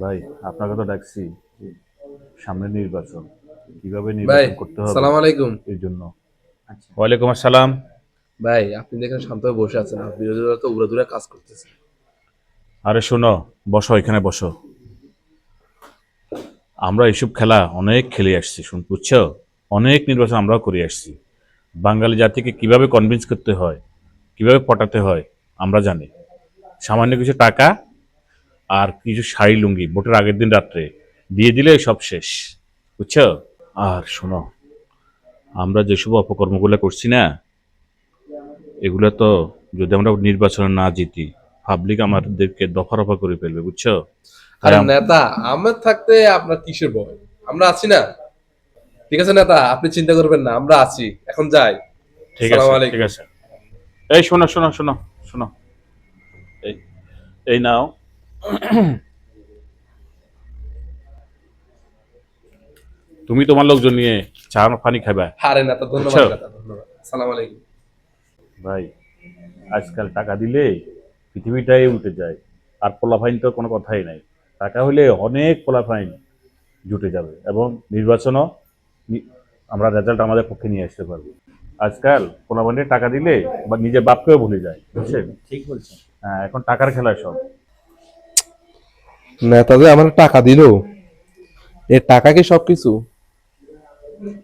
ভাই আপনাকে তো ডাকছি। সামনে নির্বাচন। কীভাবে নির্বাচন করতে হবে? সালাম আলাইকুম। এর জন্য। ওয়ালাইকুম আসসালাম। ভাই আপনি দেখেন শান্তভাবে বসে আছেন আর বিরোধীরা তো উড়ে দূরে কাজ করতেছে আরে শোনো বসো এখানে বসো। আমরা এইসব খেলা অনেক খেলে আসছি শুন বুঝছ? অনেক নির্বাচন আমরাও করে আসছি। বাঙালি জাতিকে কীভাবে কনভিন্স করতে হয় কীভাবে পটাতে হয় আমরা জানি। সামান্য কিছু টাকা আর কিছু শাড়ি লুঙ্গি ভোটের আগের দিন রাত্রে। দিয়ে দিলে সব শেষ। বুঝছ? আর শোনো আমরা যেসব অপকর্মগুলো করছি না এগুলো তো যদি আমরা নির্বাচনে না জিতি পাবলিক আমাদেরকে দফা রফা করে ফেলবে বুঝছ? আরে নেতা আমরা থাকতে আপনার কিসের ভয়? আমরা আছি না? ঠিক আছে নেতা আপনি চিন্তা করবেন না আমরা আছি। এখন যাই। ঠিক আছে ঠিক আছে। এই শোনো শোনো শোনো শোনো। এই এই নাও। তুমি তোমার লোকজন নিয়ে চা পানি খাবে আরে নেতা ধন্যবাদ আচ্ছা। ধন্যবাদ। সালাম আলাইকুম। ভাই আজকাল টাকা দিলে পৃথিবীটাই উঠে যায়। আর পোলাফাইন তো কোনো কথাই নাই। টাকা হলে অনেক পোলাফাইন জুটে যাবে এবং নির্বাচনও আমরা রেজাল্ট আমাদের পক্ষে নিয়ে আসতে পারব। আজকাল পোলাফাইনে টাকা দিলে বা নিজের বাপকেও ভুলে যায় বুঝছেন? ঠিক বলছেন। হ্যাঁ এখন টাকার খেলা সব। নেতা যে আমার টাকা দিল। এর টাকা কি সবকিছু?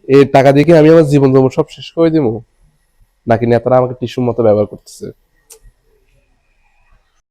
এর টাকা দিয়ে আমি আমার জীবন জমন সব শেষ করে দিব? নাকি নেতারা আমাকে টিস্যুর মতো ব্যবহার করতেছে?